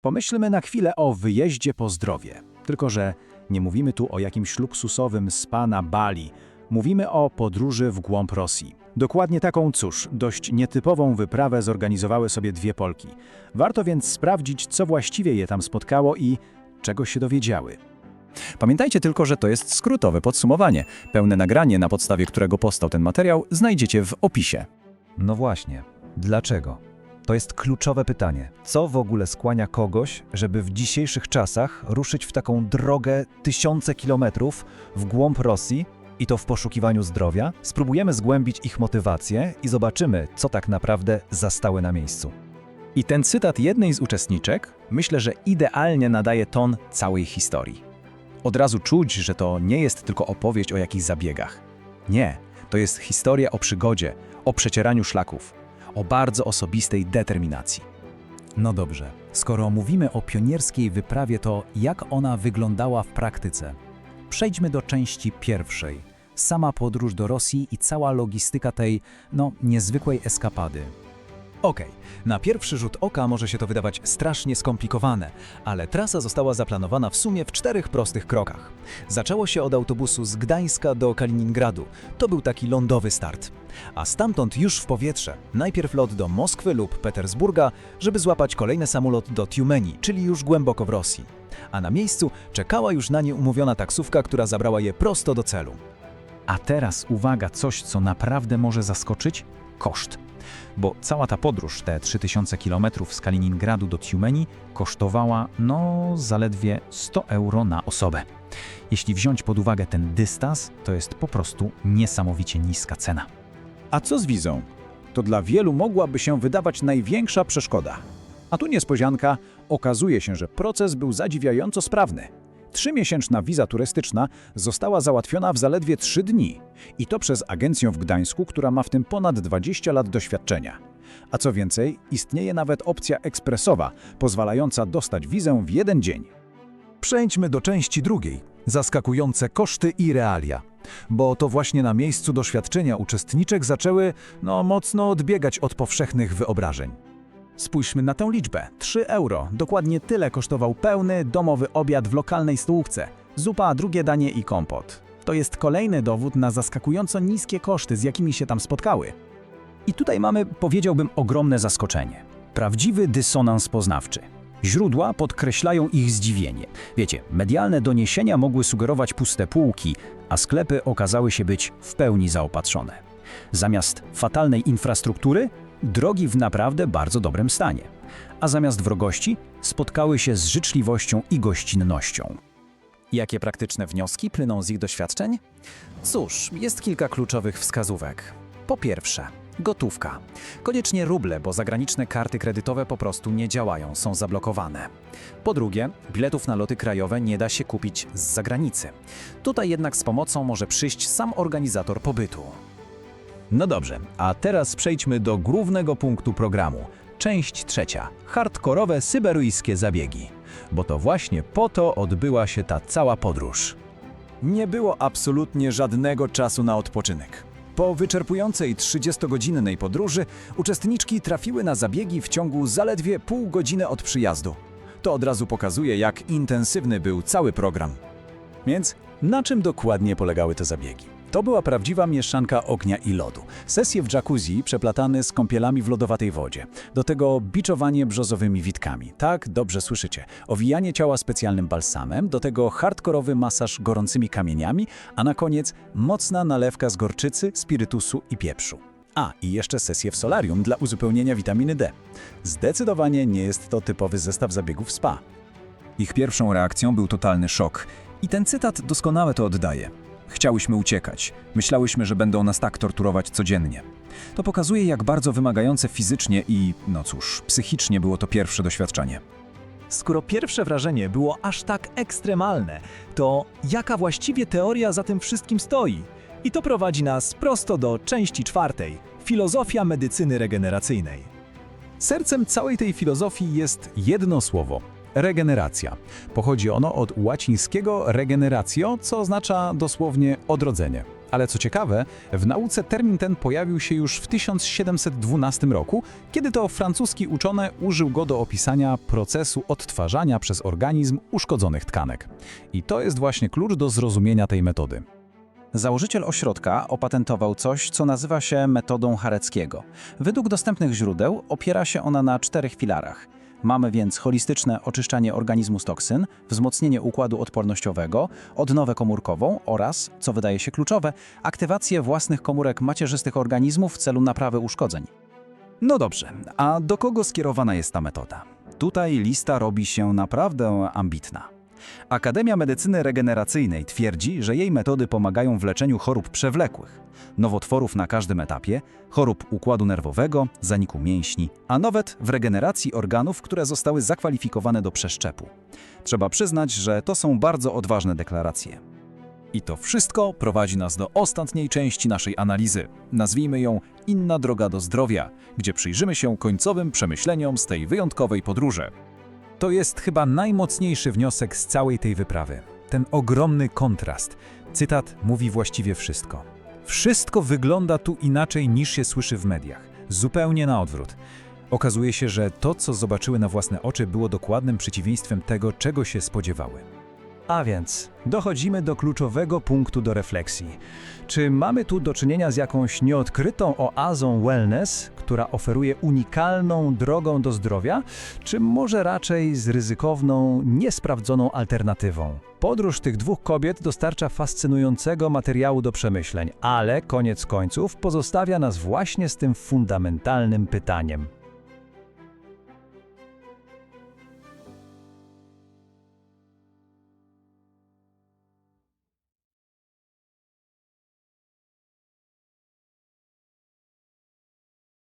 Pomyślmy na chwilę o wyjeździe po zdrowie. Tylko, że nie mówimy tu o jakimś luksusowym spa na Bali. Mówimy o podróży w głąb Rosji. Dokładnie taką, cóż, dość nietypową wyprawę zorganizowały sobie dwie Polki. Warto więc sprawdzić, co właściwie je tam spotkało i czego się dowiedziały. Pamiętajcie tylko, że to jest skrótowe podsumowanie. Pełne nagranie, na podstawie którego powstał ten materiał, znajdziecie w opisie. No właśnie, dlaczego? To jest kluczowe pytanie. Co w ogóle skłania kogoś, żeby w dzisiejszych czasach ruszyć w taką drogę tysiące kilometrów w głąb Rosji i to w poszukiwaniu zdrowia? Spróbujemy zgłębić ich motywację i zobaczymy, co tak naprawdę zastały na miejscu. I ten cytat jednej z uczestniczek myślę, że idealnie nadaje ton całej historii. Od razu czuć, że to nie jest tylko opowieść o jakichś zabiegach. Nie, to jest historia o przygodzie, o przecieraniu szlaków, o bardzo osobistej determinacji. No dobrze, skoro mówimy o pionierskiej wyprawie, to jak ona wyglądała w praktyce? Przejdźmy do części pierwszej. Sama podróż do Rosji i cała logistyka tej, no, niezwykłej eskapady. Okej, na pierwszy rzut oka może się to wydawać strasznie skomplikowane, ale trasa została zaplanowana w sumie w czterech prostych krokach. Zaczęło się od autobusu z Gdańska do Kaliningradu. To był taki lądowy start. A stamtąd już w powietrze. Najpierw lot do Moskwy lub Petersburga, żeby złapać kolejny samolot do Tiumeni, czyli już głęboko w Rosji. A na miejscu czekała już na nie umówiona taksówka, która zabrała je prosto do celu. A teraz uwaga, coś co naprawdę może zaskoczyć koszt. Bo cała ta podróż, te 3000 km z Kaliningradu do Tiumeni, kosztowała no zaledwie 100 euro na osobę. Jeśli wziąć pod uwagę ten dystans, to jest po prostu niesamowicie niska cena. A co z wizą? To dla wielu mogłaby się wydawać największa przeszkoda. A tu niespodzianka, okazuje się, że proces był zadziwiająco sprawny. Trzymiesięczna wiza turystyczna została załatwiona w zaledwie trzy dni. I to przez agencję w Gdańsku, która ma w tym ponad 20 lat doświadczenia. A co więcej, istnieje nawet opcja ekspresowa, pozwalająca dostać wizę w jeden dzień. Przejdźmy do części drugiej zaskakujące koszty i realia. Bo to właśnie na miejscu doświadczenia uczestniczek zaczęły no, mocno odbiegać od powszechnych wyobrażeń. Spójrzmy na tę liczbę. 3 euro. Dokładnie tyle kosztował pełny, domowy obiad w lokalnej stołówce. Zupa, drugie danie i kompot. To jest kolejny dowód na zaskakująco niskie koszty, z jakimi się tam spotkały. I tutaj mamy, powiedziałbym, ogromne zaskoczenie. Prawdziwy dysonans poznawczy. Źródła podkreślają ich zdziwienie. Wiecie, medialne doniesienia mogły sugerować puste półki, a sklepy okazały się być w pełni zaopatrzone. Zamiast fatalnej infrastruktury, drogi w naprawdę bardzo dobrym stanie. A zamiast wrogości, spotkały się z życzliwością i gościnnością. Jakie praktyczne wnioski płyną z ich doświadczeń? Cóż, jest kilka kluczowych wskazówek. Po pierwsze, gotówka. Koniecznie ruble, bo zagraniczne karty kredytowe po prostu nie działają, są zablokowane. Po drugie, biletów na loty krajowe nie da się kupić z zagranicy. Tutaj jednak z pomocą może przyjść sam organizator pobytu. No dobrze, a teraz przejdźmy do głównego punktu programu. Część trzecia. Hardkorowe syberyjskie zabiegi. Bo to właśnie po to odbyła się ta cała podróż. Nie było absolutnie żadnego czasu na odpoczynek. Po wyczerpującej 30-godzinnej podróży uczestniczki trafiły na zabiegi w ciągu zaledwie pół godziny od przyjazdu. To od razu pokazuje, jak intensywny był cały program. Więc na czym dokładnie polegały te zabiegi? To była prawdziwa mieszanka ognia i lodu. Sesje w jacuzzi przeplatane z kąpielami w lodowatej wodzie. Do tego biczowanie brzozowymi witkami. Tak, dobrze słyszycie. Owijanie ciała specjalnym balsamem, do tego hardkorowy masaż gorącymi kamieniami, a na koniec mocna nalewka z gorczycy, spirytusu i pieprzu. A, i jeszcze sesje w solarium dla uzupełnienia witaminy D. Zdecydowanie nie jest to typowy zestaw zabiegów spa. Ich pierwszą reakcją był totalny szok. I ten cytat doskonale to oddaje. Chciałyśmy uciekać. Myślałyśmy, że będą nas tak torturować codziennie. To pokazuje, jak bardzo wymagające fizycznie i, no cóż, psychicznie było to pierwsze doświadczenie. Skoro pierwsze wrażenie było aż tak ekstremalne, to jaka właściwie teoria za tym wszystkim stoi? I to prowadzi nas prosto do części czwartej filozofia medycyny regeneracyjnej. Sercem całej tej filozofii jest jedno słowo regeneracja. Pochodzi ono od łacińskiego regeneratio, co oznacza dosłownie odrodzenie. Ale co ciekawe, w nauce termin ten pojawił się już w 1712 roku, kiedy to francuski uczony użył go do opisania procesu odtwarzania przez organizm uszkodzonych tkanek. I to jest właśnie klucz do zrozumienia tej metody. Założyciel ośrodka opatentował coś, co nazywa się metodą Hareckiego. Według dostępnych źródeł opiera się ona na czterech filarach. Mamy więc holistyczne oczyszczanie organizmu z toksyn, wzmocnienie układu odpornościowego, odnowę komórkową oraz, co wydaje się kluczowe, aktywację własnych komórek macierzystych organizmu w celu naprawy uszkodzeń. No dobrze, a do kogo skierowana jest ta metoda? Tutaj lista robi się naprawdę ambitna. Akademia Medycyny Regeneracyjnej twierdzi, że jej metody pomagają w leczeniu chorób przewlekłych, nowotworów na każdym etapie, chorób układu nerwowego, zaniku mięśni, a nawet w regeneracji organów, które zostały zakwalifikowane do przeszczepu. Trzeba przyznać, że to są bardzo odważne deklaracje. I to wszystko prowadzi nas do ostatniej części naszej analizy. Nazwijmy ją Inna droga do zdrowia, gdzie przyjrzymy się końcowym przemyśleniom z tej wyjątkowej podróży. To jest chyba najmocniejszy wniosek z całej tej wyprawy. Ten ogromny kontrast. Cytat mówi właściwie wszystko. Wszystko wygląda tu inaczej niż się słyszy w mediach. Zupełnie na odwrót. Okazuje się, że to, co zobaczyły na własne oczy, było dokładnym przeciwieństwem tego, czego się spodziewały. A więc dochodzimy do kluczowego punktu do refleksji. Czy mamy tu do czynienia z jakąś nieodkrytą oazą wellness, która oferuje unikalną drogą do zdrowia, czy może raczej z ryzykowną, niesprawdzoną alternatywą? Podróż tych dwóch kobiet dostarcza fascynującego materiału do przemyśleń, ale koniec końców pozostawia nas właśnie z tym fundamentalnym pytaniem.